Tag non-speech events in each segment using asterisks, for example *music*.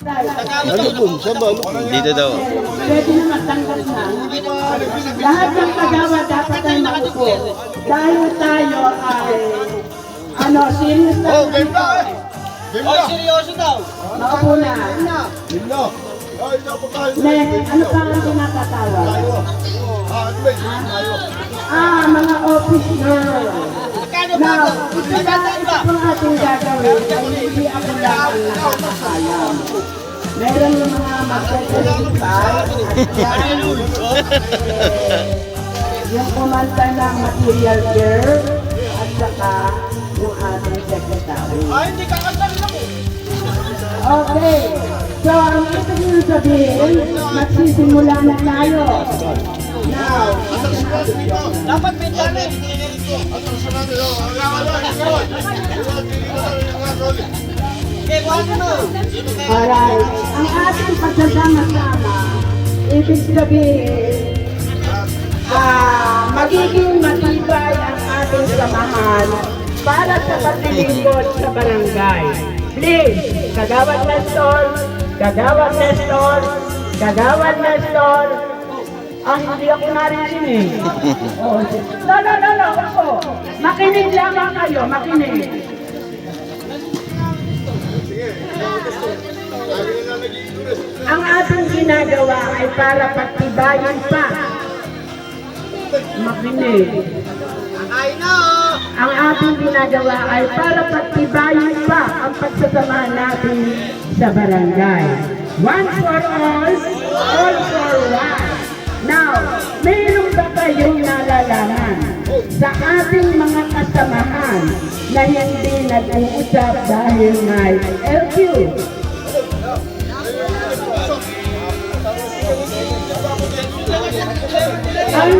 Malubon, sa balubon. Dito daw. Pwede na matanggap na. Lahat ng kagawa dapat ay makupo. Dahil tayo ay ano, serious na. Oh, game na eh! Game na! seryoso daw. Maupo na. Game na! Naku tayo. Next, ano pa ang tinatatawa? Tayo. Ah, ano ba. Ah, mga office girl. Now, isa pang ating gagawin ay hindi ako lang ang nakakaalam. Meron yung mga magpapalipay at yan, yung kumanta ng material girl at saka yung ating secretary. Ay, hindi ka kasal lang. Okay, so ang ibig nyo sabihin, magsisimula na tayo. Now, Dapat may dami. Alright. Ang ating pagsasama-sama, ibig sabihin, ah, magiging matibay ang ating samahan para sa paglilingkod sa barangay. Please, Kagawad Nestor, Kagawad Nestor, Kagawad Nestor, ah, hindi ako naririnig. Oh, no, no, ako. Makinig lamang kayo, makinig. Ang ating ginagawa ay para pagtibayan pa. Makinig. Ay, no. Ang ating ginagawa ay para pagtibayan pa ang pagsasamahan natin sa barangay. One for all, all for one. Now, mayroon ba kayong nalalaman sa ating mga kasamahan na hindi nag-uusap dahil may LQ? Ah,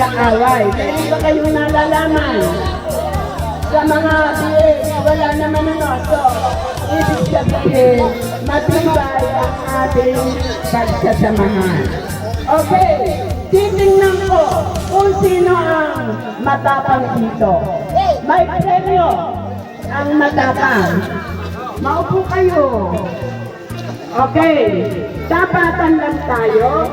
magkaaway. Kaya ba kayong nalalaman? Sa mga BS, wala naman ano. So, ibig sabihin, matibay ang ating pagsasamahan. Okay, titingnan ko kung sino ang matapang dito. May premyo ang matapang. Maupo kayo. Okay, tapatan lang tayo.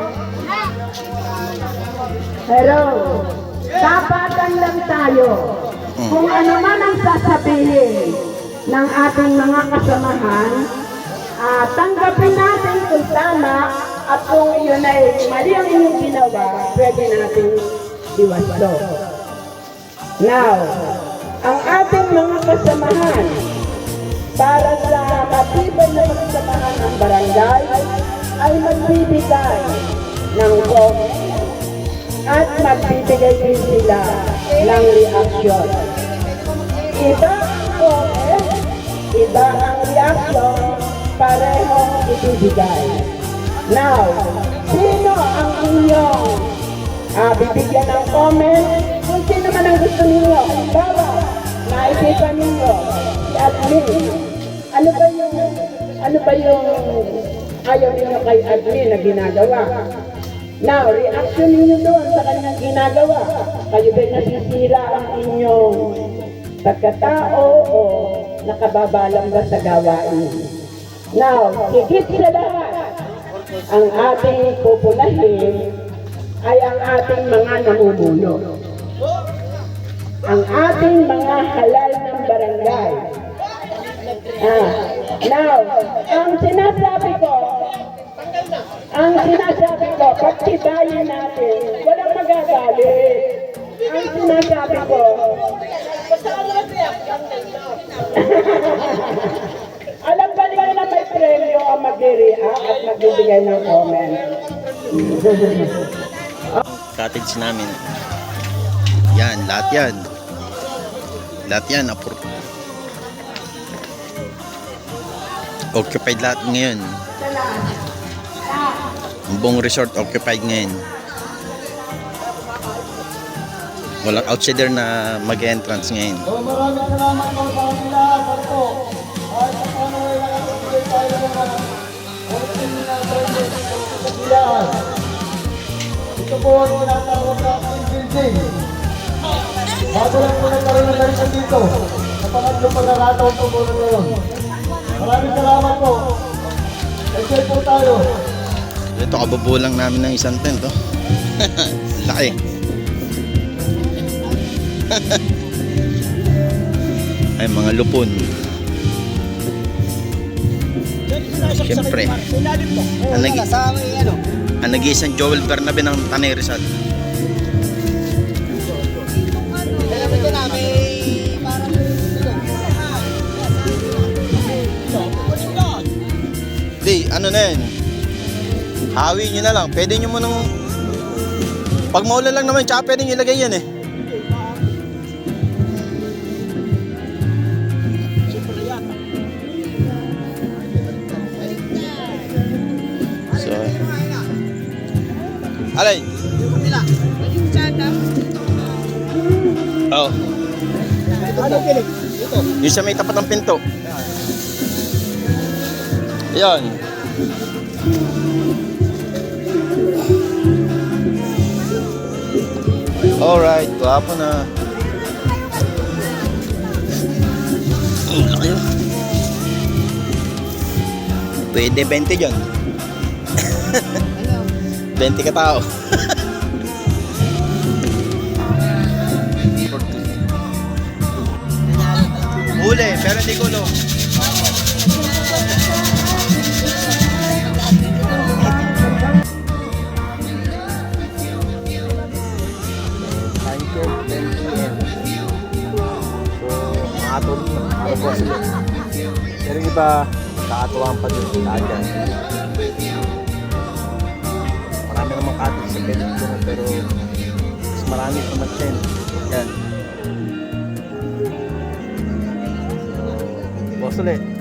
Hello, tapatan lang tayo. Kung ano man ang sasabihin ng ating mga kasamahan, ah, tanggapin natin kung tama at kung yun ay mali ang inyong ginawa, pwede natin iwasto. Now, ang ating mga kasamahan para sa matibay na pagsamahan ng barangay ay magbibigay ng comment at magbibigay din sila ng reaksyon. Iba ang comment, iba ang reaksyon, parehong ibibigay. Now, sino ang inyong ah, bibigyan ng comment? Kung sino man ang gusto ninyo, halimbawa, naisipan ninyo, si admin, ano ba yung, ano ba yung ayaw ninyo kay admin na ginagawa? Now, reaction ninyo doon sa kanyang ginagawa. Kayo ba nasisira ang inyong pagkatao o nakababalang ba sa gawain? Now, higit sa lahat, ang ating pupulahin ay ang ating mga namumuno. Ang ating mga halal ng barangay. Ah, now, ang sinasabi ko, ang sinasabi ko, pagtibayin natin, walang magagalit. Ang sinasabi ko, *laughs* alam ba nila na may premyo ang mag-react at magbibigay ng comment? Cottage namin. Yan, lahat yan. Lahat yan. Appro- occupied lahat ngayon. Ang buong resort occupied ngayon. Walang outsider na mag-entrance ngayon. So maraming salamat po sa. Ano po? At sa paano ay nakatuloy tayo ng mga 14 na birthday Pilaan. Ito po ang tinatawag na team building. Bago lang po nagkaroon ng ganito dito. Sa pangatlo pagkakataon po muna ngayon. Maraming salamat po. Enjoy po tayo. Ito, kabubulang namin ng isang tent, oh. *laughs* Laki. *laughs* Ay, mga lupon. Siyempre. Ang nag ang nag-iisang Joel Bernabe ng Tanay Rizal. Di, ano na yan? Hawi nyo na lang. Pwede nyo mo nang... Pag maulan lang naman, tsaka pwede nyo ilagay yan eh. So, alay. Oh, Ano? Ito. yung sa may tapat ng pinto. Yan. Alright, gwapo na. Ang laki oh. Pwede 20 dyan. 20 ka tao. Huli, pero hindi kulong. Time makatulog na. Para po sila. Pero iba, kakatuwang pa din sila dyan. Marami namang cottage sa bed ko, pero mas marami pa mag-tent. Yan. So, boss ulit.